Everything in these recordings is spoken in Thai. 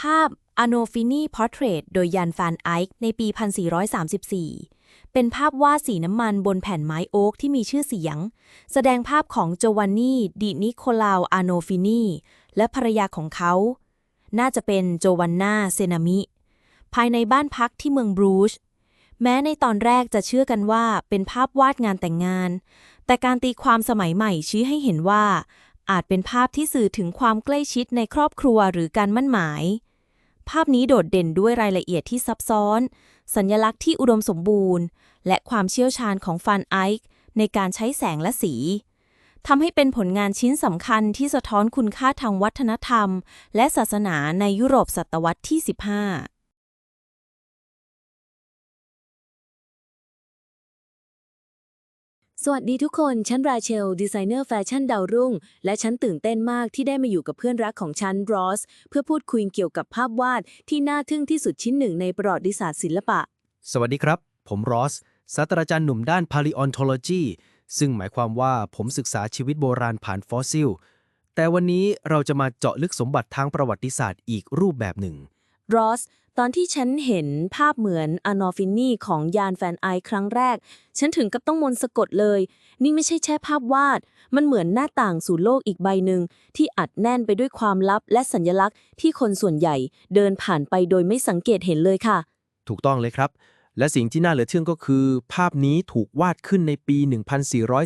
ภาพ a n o f i n i Portrait โดยยันฟานไอค์ในปี 1434 เป็นภาพวาดสีน้ำมันบนแผ่นไม้โอ๊กที่มีชื่อเสียง แสดงภาพของโจวานนีดินิโคลาวอาโนฟินีและภรรยาของเขา น่าจะเป็นโจวันนาเซนามิ ภายในบ้านพักที่เมืองบรูช แม้ในตอนแรกจะเชื่อกันว่าเป็นภาพวาดงานแต่งงาน แต่การตีความสมัยใหม่ชี้ให้เห็นว่าอาจเป็นภาพที่สื่อถึงความใกล้ชิดในครอบครัวหรือการมั่นหมาย ภาพนี้โดดเด่นด้วยรายละเอียดที่ซับซ้อน สัญลักษณ์ที่อุดมสมบูรณ์ และความเชี่ยวชาญของฟันไอค์ในการใช้แสงและสีทำให้เป็นผลงานชิ้นสำคัญที่สะท้อนคุณค่าทางวัฒนธรรม และศาสนาในยุโรปศตวรรษที่ 15 สวัสดีทุกคน ฉันราเชล ดีไซเนอร์แฟชั่นดาวรุ่ง และฉันตื่นเต้นมากที่ได้มาอยู่กับเพื่อนรักของฉัน รอส เพื่อพูดคุยเกี่ยวกับภาพวาดที่น่าทึ่งที่สุดชิ้นหนึ่งในประวัติศาสตร์ศิลปะ สวัสดีครับ ผมรอสศาสตราจารย์หนุ่มด้าน Paleontology ซึ่งหมายความว่าผมศึกษาชีวิตโบราณผ่านฟอสซิล แต่วันนี้เราจะมาเจาะลึกสมบัติทางประวัติศาสตร์อีกรูปแบบหนึ่ง รอส ตอนที่ฉันเห็นภาพเหมือนอนอฟินนี่ของยานแฟนไอครั้งแรก ฉันถึงกับต้องมนต์สะกดเลย นี่ไม่ใช่แค่ภาพวาด มันเหมือนหน้าต่างสู่โลกอีกใบหนึ่งที่อัดแน่นไปด้วยความลับและสัญลักษณ์ที่คนส่วนใหญ่เดินผ่านไปโดยไม่สังเกตเห็นเลยค่ะ ถูกต้องเลยครับ และสิ่งที่น่าเหลือเชื่อก็คือ ภาพนี้ถูกวาดขึ้นในปี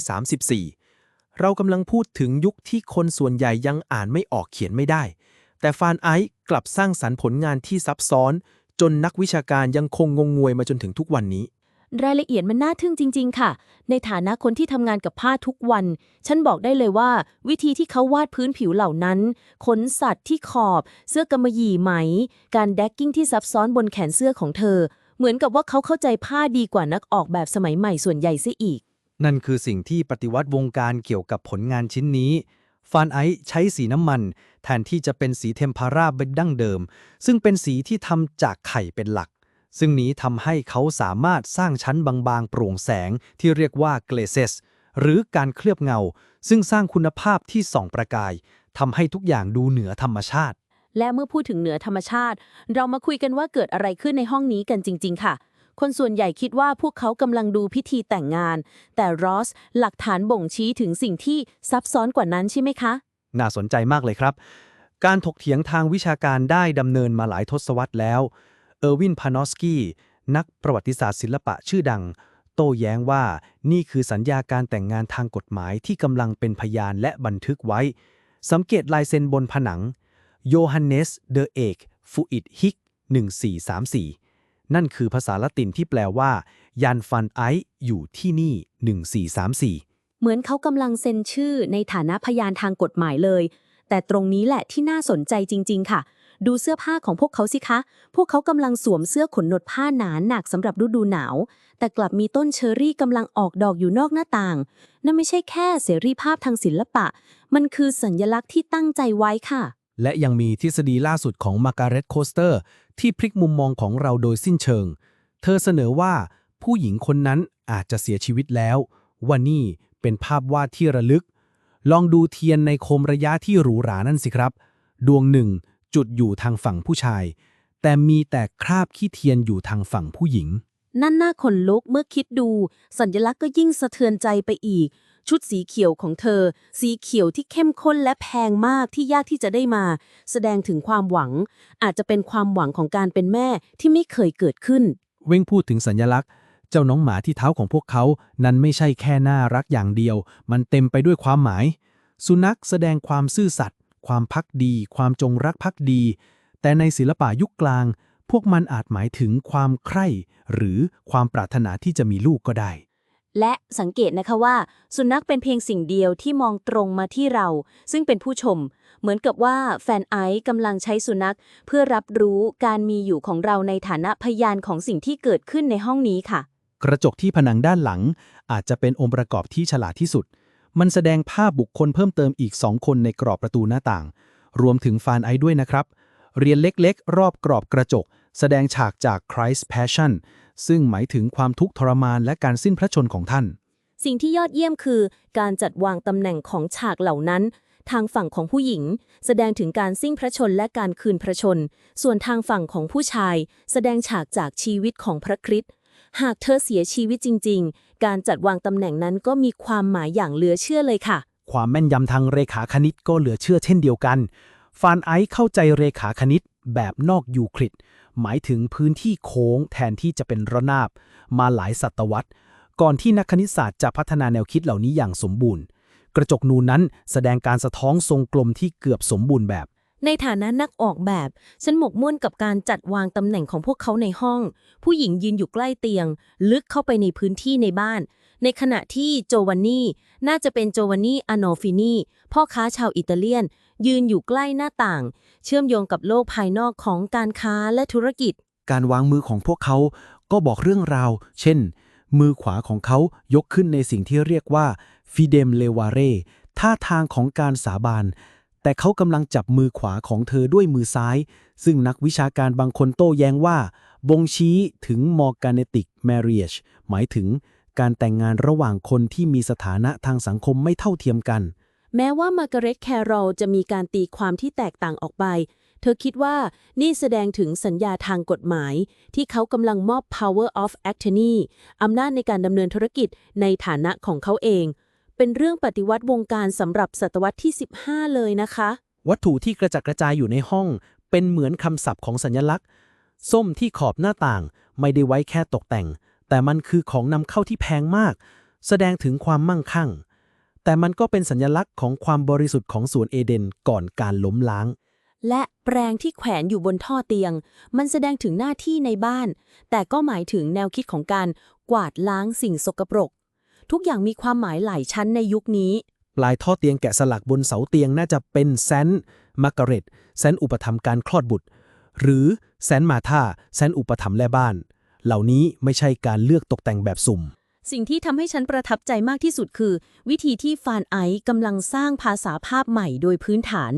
1434 เรากำลังพูดถึงยุคที่คนส่วนใหญ่ยังอ่านไม่ออกเขียนไม่ได้ แต่ฟานไอซ์กลับสร้างสรรค์ผลงานที่ซับซ้อน จนนักวิชาการยังคงงงงวยมาจนถึงทุกวันนี้ รายละเอียดมันน่าทึ่งจริง ๆ ค่ะ ในฐานะคนที่ทำงานกับผ้าทุกวัน ฉันบอกได้เลยว่า วิธีที่เขาวาดพื้นผิวเหล่านั้น ขนสัตว์ที่ขอบ เสื้อกำมะหยี่ไหม การแดกกิ้งที่ซับซ้อนบนแขนเสื้อของเธอ เหมือนกับว่าเขาเข้าใจผ้าดีกว่านักออกแบบสมัยใหม่ส่วนใหญ่เสียอีก นั่นคือสิ่งที่ปฏิวัติวงการเกี่ยวกับผลงานชิ้นนี้ ฟานไอซ์ใช้สีน้ำมัน แทนที่จะเป็นสีเทมพาราเป็นดั้งเดิม ซึ่งเป็นสีที่ทำจากไข่เป็นหลัก ซึ่งนี้ทำให้เขาสามารถสร้างชั้นบางๆ โปร่งแสงที่เรียกว่าเกลเซสหรือการเคลือบเงา ซึ่งสร้างคุณภาพที่ส่องประกายทำให้ทุกอย่างดูเหนือธรรมชาติ และเมื่อพูดถึงเหนือธรรมชาติ เรามาคุยกันว่าเกิดอะไรขึ้นในห้องนี้กันจริง ๆ ค่ะ คนส่วนใหญ่คิดว่าพวกเขากำลังดูพิธีแต่งงาน แต่รอสหลักฐานบ่งชี้ถึงสิ่งที่ซับซ้อนกว่านั้นใช่ไหมคะ น่าสนใจมากเลยครับ การถกเถียงทางวิชาการได้ดำเนินมาหลายทศวรรษแล้ว เออร์วินพานอสกี้นักประวัติศาสตร์ศิลปะชื่อดัง โต้แย้งว่านี่คือสัญญาการแต่งงานทางกฎหมายที่กำลังเป็นพยานและบันทึกไว้ สังเกตลายเซ็นบนผนังโยฮันเนสเดอเอกฟูอิดฮิก1434 นั่นคือภาษาละตินที่แปลว่ายันฟันไอซ์อยู่ที่นี่ 1434 เหมือนเขากำลังเซ็นชื่อในฐานะพยานทางกฎหมายเลย แต่ตรงนี้แหละที่น่าสนใจจริง ๆ ค่ะ ดูเสื้อผ้าของพวกเขาสิคะ พวกเขากำลังสวมเสื้อขนหนวดผ้าหนาหนักสำหรับฤดูหนาว แต่กลับมีต้นเชอรี่กำลังออกดอกอยู่นอกหน้าต่าง นั่นไม่ใช่แค่เสรีภาพทางศิลปะ มันคือสัญลักษณ์ที่ตั้งใจไว้ค่ะ และยังมีทฤษฎีล่าสุดของมาการ์เร็ตโคสเตอร์ ที่พลิกมุมมองของเราโดยสิ้นเชิง เธอเสนอว่าผู้หญิงคนนั้นอาจจะเสียชีวิตแล้ว ว่านี่เป็นภาพวาดที่ระลึก ลองดูเทียนในโคมระยะที่หรูหรานั่นสิครับ ดวงหนึ่งจุดอยู่ทางฝั่งผู้ชาย แต่มีแต่คราบขี้เทียนอยู่ทางฝั่งผู้หญิง นั่นน่าขนลุกเมื่อคิดดู สัญลักษณ์ก็ยิ่งสะเทือนใจไปอีก ชุดสีเขียวของเธอ สีเขียวที่เข้มข้นและแพงมากที่ยากที่จะได้มา แสดงถึงความหวัง อาจจะเป็นความหวังของการเป็นแม่ที่ไม่เคยเกิดขึ้น เว้งพูดถึงสัญลักษณ์ เจ้าน้องหมาที่เท้าของพวกเขา นั้นไม่ใช่แค่น่ารักอย่างเดียว มันเต็มไปด้วยความหมาย สุนัขแสดงความซื่อสัตย์ความพักดี ความจงรักภักดี แต่ในศิลปะยุคกลาง วกมันอาจหมายถึงความใคร่ หรือความปรารถนาที่จะมีลูกก็ได้ และสังเกตนะคะว่า สุนัขเป็นเพียงสิ่งเดียวที่มองตรงมาที่เรา ซึ่งเป็นผู้ชม เหมือนกับว่าแฟนไอซ์กำลังใช้สุนัข เพื่อรับรู้การมีอยู่ของเราในฐานะพยานของสิ่งที่เกิดขึ้นในห้องนี้ค่ะ กระจกที่ผนังด้านหลัง อาจจะเป็นองค์ประกอบที่ฉลาดที่สุด มันแสดงภาพบุคคลเพิ่มเติมอีกสองคนในกรอบประตูหน้าต่าง รวมถึงฟานไอซ์ด้วยนะครับเรียนเล็กๆ รอบกรอบกระจก แสดงฉากจาก Christ Passion ซึ่งหมายถึงความทุกข์ทรมานและการสิ้นพระชนม์ของท่าน สิ่งที่ยอดเยี่ยมคือ การจัดวางตำแหน่งของฉากเหล่านั้น ทางฝั่งของผู้หญิง แสดงถึงการสิ้งพระชนและการคืนพระชน ส่วนทางฝั่งของผู้ชาย แสดงฉากจากชีวิตของพระคริสต์หากเธอเสียชีวิตจริง ๆ การจัดวางตำแหน่งนั้นก็มีความหมายอย่างเหลือเชื่อเลยค่ะ ความแม่นยำทางเรขาคณิตก็เหลือเชื่อเช่นเดียวกัน ฟานไอซ์เข้าใจเรขาคณิตแบบนอกยูคลิดหมายถึงพื้นที่โค้งแทนที่จะเป็นระนาบ มาหลายศตวรรษ ก่อนที่นักคณิตศาสตร์จะพัฒนาแนวคิดเหล่านี้อย่างสมบูรณ์ กระจกนูนนั้นแสดงการสะท้อนทรงกลมที่เกือบสมบูรณ์แบบ ในฐานะนักออกแบบ ฉันหมกมุ่นกับการจัดวางตำแหน่งของพวกเขาในห้อง ผู้หญิงยืนอยู่ใกล้เตียง ลึกเข้าไปในพื้นที่ในบ้าน ในขณะที่โจวานนี่น่าจะเป็นโจวานนี่อโนฟินีพ่อค้าชาวอิตาเลียน ยืนอยู่ใกล้หน้าต่าง เชื่อมโยงกับโลกภายนอกของการค้าและธุรกิจ การวางมือของพวกเขาก็บอกเรื่องราว เช่น มือขวาของเขายกขึ้นในสิ่งที่เรียกว่าฟิเดมเลวาเรท่าทางของการสาบาน แต่เขากำลังจับมือขวาของเธอด้วยมือซ้าย ซึ่งนักวิชาการบางคนโต้แย้งว่า บ่งชี้ถึง morganetic marriage หมายถึงการแต่งงานระหว่างคนที่มีสถานะทางสังคมไม่เท่าเทียมกัน แม้ว่ามาร์กาเร็ตแครอลจะมีการตีความที่แตกต่างออกไป เธอคิดว่านี่แสดงถึงสัญญาทางกฎหมาย ที่เขากำลังมอบ power of attorney อำนาจในการดำเนินธุรกิจในฐานะของเขาเอง เป็นเรื่องปฏิวัติวงการสำหรับศตวรรษที่ 15 เลยนะคะ วัตถุที่กระจัดกระจายอยู่ในห้อง เป็นเหมือนคำศัพท์ของสัญลักษณ์ ส้มที่ขอบหน้าต่างไม่ได้ไว้แค่ตกแต่ง แต่มันคือของนำเข้าที่แพงมาก แสดงถึงความมั่งคั่ง แต่มันก็เป็นสัญลักษณ์ของความบริสุทธิ์ของสวนเอเดนก่อนการล้มล้าง และแปรงที่แขวนอยู่บนท่อเตียง มันแสดงถึงหน้าที่ในบ้าน แต่ก็หมายถึงแนวคิดของการกวาดล้างสิ่งสกปรก ทุกอย่างมีความหมายหลายชั้นในยุคนี้ ปลายท่อเตียงแกะสลักบนเสาเตียงน่าจะเป็นแซนต์มาร์กาเร็ตแซนต์อุปถัมภ์การคลอดบุตร หรือแซนต์มาธาแซนต์อุปถัมภ์แลบ้าน เหล่านี้ไม่ใช่การเลือกตกแต่งแบบสุ่ม สิ่งที่ทำให้ฉันประทับใจมากที่สุดคือ วิธีที่ฟานไอกำลังสร้างภาษาภาพใหม่โดยพื้นฐาน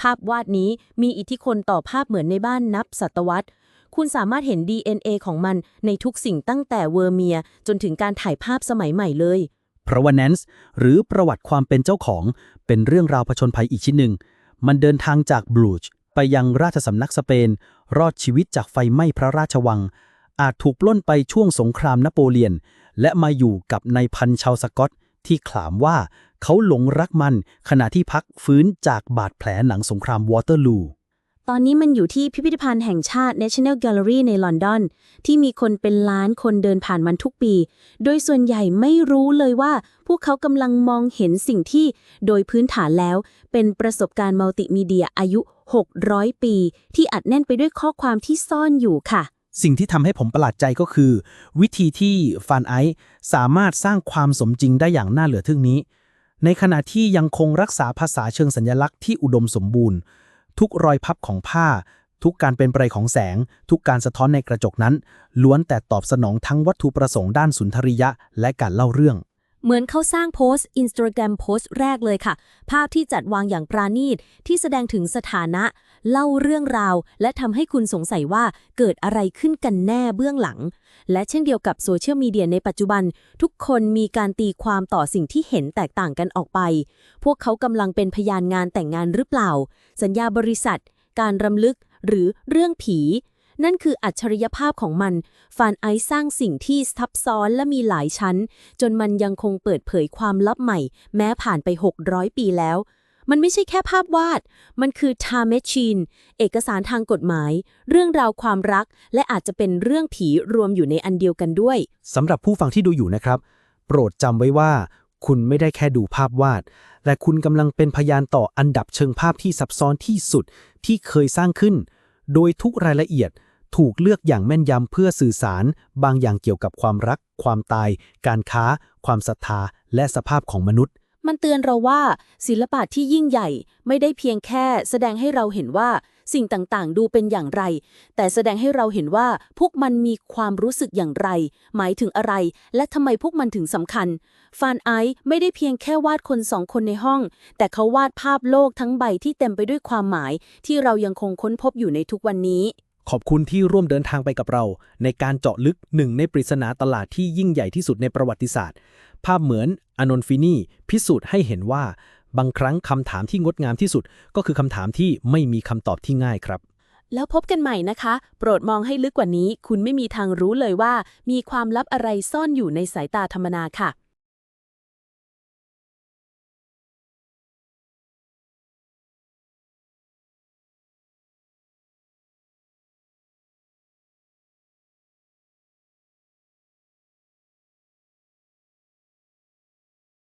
ภาพวาดนี้มีอิทธิพลต่อภาพเหมือนในบ้านนับศตวรรษ คุณสามารถเห็น DNA ของมันในทุกสิ่งตั้งแต่เวอร์เมีย จนถึงการถ่ายภาพสมัยใหม่เลยพราะว่าแนนส์หรือประวัติความเป็นเจ้าของ เป็นเรื่องราวผชนภัยอีกชิ้นหนึ่ง มันเดินทางจากบลูจไปยังราชสำนักสเปน รอดชีวิตจากไฟไหม้พระราชวัง อาจถูกปล้นไปช่วงสงครามนโปเลียน และมาอยู่กับนายพันชาวสกอตที่ขลามว่าเขาหลงรักมันขณะที่พักฟื้นจากบาดแผลหลังสงครามวอเตอร์ลู ตอนนี้มันอยู่ที่พิพิธภัณฑ์แห่งชาติ National Gallery ในลอนดอน ที่มีคนเป็นล้านคนเดินผ่านมันทุกปี โดยส่วนใหญ่ไม่รู้เลยว่า พวกเขากำลังมองเห็นสิ่งที่โดยพื้นฐานแล้ว เป็นประสบการณ์มัลติมีเดียอายุ 600 ปี ที่อัดแน่นไปด้วยข้อความที่ซ่อนอยู่ค่ะ สิ่งที่ทำให้ผมประหลาดใจก็คือ วิธีที่ฟานไอซ์สามารถสร้างความสมจริงได้อย่างน่าเหลือทึ่งนี้ ในขณะที่ยังคงรักษาภาษาเชิงสัญลักษณ์ที่อุดมสมบูรณ์ ทุกรอยพับของผ้า ทุกการเป็นไปของแสง ทุกการสะท้อนในกระจกนั้น ล้วนแต่ตอบสนองทั้งวัตถุประสงค์ด้านสุนทรียะ และการเล่าเรื่องเหมือนเขาสร้างโพสต์ Instagram โพสต์แรกเลยค่ะ ภาพที่จัดวางอย่างปราณีตที่แสดงถึงสถานะ เล่าเรื่องราว และทำให้คุณสงสัยว่าเกิดอะไรขึ้นกันแน่เบื้องหลัง และเช่นเดียวกับโซเชียลมีเดียในปัจจุบัน ทุกคนมีการตีความต่อสิ่งที่เห็นแตกต่างกันออกไป พวกเขากำลังเป็นพยานงานแต่งงานหรือเปล่า สัญญาบริษัท การรำลึกหรือเรื่องผี นั่นคืออัจฉริยภาพของมัน ฟานไอสร้างสิ่งที่ซับซ้อนและมีหลายชั้น จนมันยังคงเปิดเผยความลับใหม่ แม้ผ่านไป 600 ปีแล้ว มันไม่ใช่แค่ภาพวาด มันคือ time machine เอกสารทางกฎหมาย เรื่องราวความรัก และอาจจะเป็นเรื่องผีรวมอยู่ในอันเดียวกันด้วยสำหรับผู้ฟังที่ดูอยู่นะครับ โปรดจำไว้ว่า คุณไม่ได้แค่ดูภาพวาด แต่คุณกำลังเป็นพยานต่ออันดับเชิงภาพที่ซับซ้อนที่สุดที่เคยสร้างขึ้น โดยทุกรายละเอียดถูกเลือกอย่างแม่นยำเพื่อสื่อสาร บางอย่างเกี่ยวกับความรัก ความตาย การค้า ความศรัทธา และสภาพของมนุษย์ มันเตือนเราว่าศิลปะที่ยิ่งใหญ่ไม่ได้เพียงแค่แสดงให้เราเห็นว่าสิ่งต่างๆ ดูเป็นอย่างไร แต่แสดงให้เราเห็นว่าพวกมันมีความรู้สึกอย่างไร หมายถึงอะไร และทำไมพวกมันถึงสำคัญ ฟานไอซ์ไม่ได้เพียงแค่วาดคนสองคนในห้อง แต่เขาวาดภาพโลกทั้งใบที่เต็มไปด้วยความหมาย ที่เรายังคงค้นพบอยู่ในทุกวันนี้ ขอบคุณที่ร่วมเดินทางไปกับเรา ในการเจาะลึกหนึ่งในปริศนาตลาดที่ยิ่งใหญ่ที่สุดในประวัติศาสตร์ ภาพเหมือนอนนฟินีพิสูจน์ให้เห็นว่า บางครั้งคำถามที่งดงามที่สุด ก็คือคำถามที่ไม่มีคำตอบที่ง่ายครับ แล้วพบกันใหม่นะคะ โปรดมองให้ลึกกว่านี้ คุณไม่มีทางรู้เลยว่า มีความลับอะไรซ่อนอยู่ในสายตาธรรมนาค่ะ